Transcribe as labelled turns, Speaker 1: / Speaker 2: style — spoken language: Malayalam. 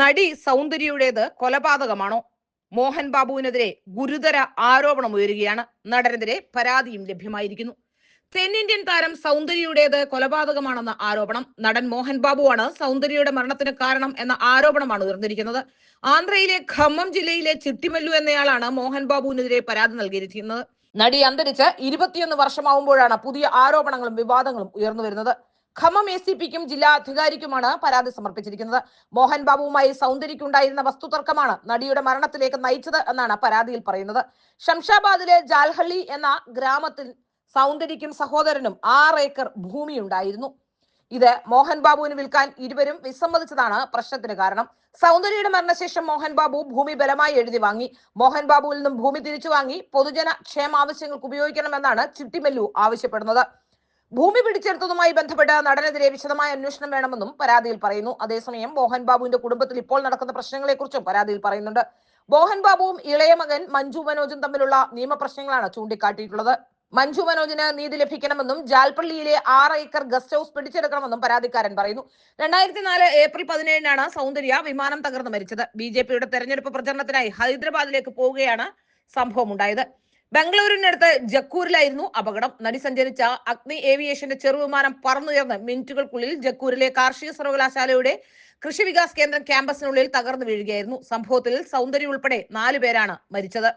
Speaker 1: നടി സൗന്ദര്യയുടേത് കൊലപാതകമാണോ? മോഹൻ ബാബുവിനെതിരെ ഗുരുതര ആരോപണം ഉയരുകയാണ്. നടനെതിരെ പരാതിയും ലഭ്യമായിരിക്കുന്നു. തെന്നിന്ത്യൻ താരം സൗന്ദര്യയുടേത് കൊലപാതകമാണെന്ന ആരോപണം നടൻ മോഹൻ ബാബുവാണ് സൗന്ദര്യയുടെ മരണത്തിന് കാരണം എന്ന ആരോപണമാണ് ഉയർന്നിരിക്കുന്നത്. ആന്ധ്രയിലെ ഖമ്മം ജില്ലയിലെ ചിട്ടിമല്ലു എന്നയാളാണ് മോഹൻ ബാബുവിനെതിരെ പരാതി നൽകിയിരിക്കുന്നത്. നടി അന്തരിച്ച് ഇരുപത്തിയൊന്ന് വർഷമാവുമ്പോഴാണ് പുതിയ ആരോപണങ്ങളും വിവാദങ്ങളും ഉയർന്നു വരുന്നത്. ഖമ്മം എ സി പിക്കും ജില്ലാ അധികാരിക്കുമാണ് പരാതി സമർപ്പിച്ചിരിക്കുന്നത്. മോഹൻ ബാബുവുമായി സൗന്ദര്യക്കുണ്ടായിരുന്ന വസ്തുതർക്കമാണ് നടിയുടെ മരണത്തിലേക്ക് നയിച്ചത് എന്നാണ് പരാതിയിൽ പറയുന്നത്. ശംഷാബാദിലെ ജാൽഹള്ളി എന്ന ഗ്രാമത്തിൽ സൗന്ദര്യക്കും സഹോദരനും ആറ് ഏക്കർ ഭൂമിയുണ്ടായിരുന്നു. ഇത് മോഹൻ ബാബുവിന് വിൽക്കാൻ ഇരുവരും വിസമ്മതിച്ചതാണ് പ്രശ്നത്തിന് കാരണം. സൗന്ദര്യയുടെ മരണശേഷം മോഹൻ ബാബു ഭൂമി ബലമായി എഴുതി വാങ്ങി. മോഹൻ ബാബുവിൽ നിന്നും ഭൂമി തിരിച്ചു വാങ്ങി. പൊതുജന ക്ഷേമാവശ്യങ്ങൾക്ക് ഉപയോഗിക്കണമെന്നാണ് ചിട്ടിമെല്ലു ആവശ്യപ്പെടുന്നത്. ഭൂമി പിടിച്ചെടുത്തതുമായി ബന്ധപ്പെട്ട് നടനെതിരെ വിശദമായ അന്വേഷണം വേണമെന്നും പരാതിയിൽ പറയുന്നു. അതേസമയം മോഹൻ ബാബുവിന്റെ കുടുംബത്തിൽ ഇപ്പോൾ നടക്കുന്ന പ്രശ്നങ്ങളെക്കുറിച്ചും പരാതിയിൽ പറയുന്നുണ്ട്. മോഹൻ ബാബുവും ഇളയ മകൻ മഞ്ജു മനോജും തമ്മിലുള്ള നിയമപ്രശ്നങ്ങളാണ് ചൂണ്ടിക്കാട്ടിയിട്ടുള്ളത്. മഞ്ജു മനോജിന് നീതി ലഭിക്കണമെന്നും ജാൽപ്പള്ളിയിലെ ആറ് ഏക്കർ ഗസ്റ്റ് ഹൗസ് പിടിച്ചെടുക്കണമെന്നും പരാതിക്കാരൻ പറയുന്നു. രണ്ടായിരത്തി നാല് ഏപ്രിൽ പതിനേഴിനാണ് സൗന്ദര്യ വിമാനം തകർന്നു മരിച്ചത്. ബി ജെ പിയുടെ തെരഞ്ഞെടുപ്പ് പ്രചരണത്തിനായി ഹൈദരാബാദിലേക്ക് പോവുകയാണ് സംഭവം ഉണ്ടായത് ബംഗളൂരുവിനടുത്ത് ജക്കൂരിലായിരുന്നു അപകടം. നടി സഞ്ചരിച്ച അഗ്നി ഏവിയേഷന്റെ ചെറുവിമാനം പറന്നുയർന്ന് മിനിറ്റുകൾക്കുള്ളിൽ ജക്കൂരിലെ കാർഷിക സർവകലാശാലയുടെ കൃഷി വികാസ് കേന്ദ്രം ക്യാമ്പസിനുള്ളിൽ തകർന്നു വീഴുകയായിരുന്നു. സംഭവത്തിൽ സൗന്ദര്യ ഉൾപ്പെടെ നാലു പേരാണ് മരിച്ചത്.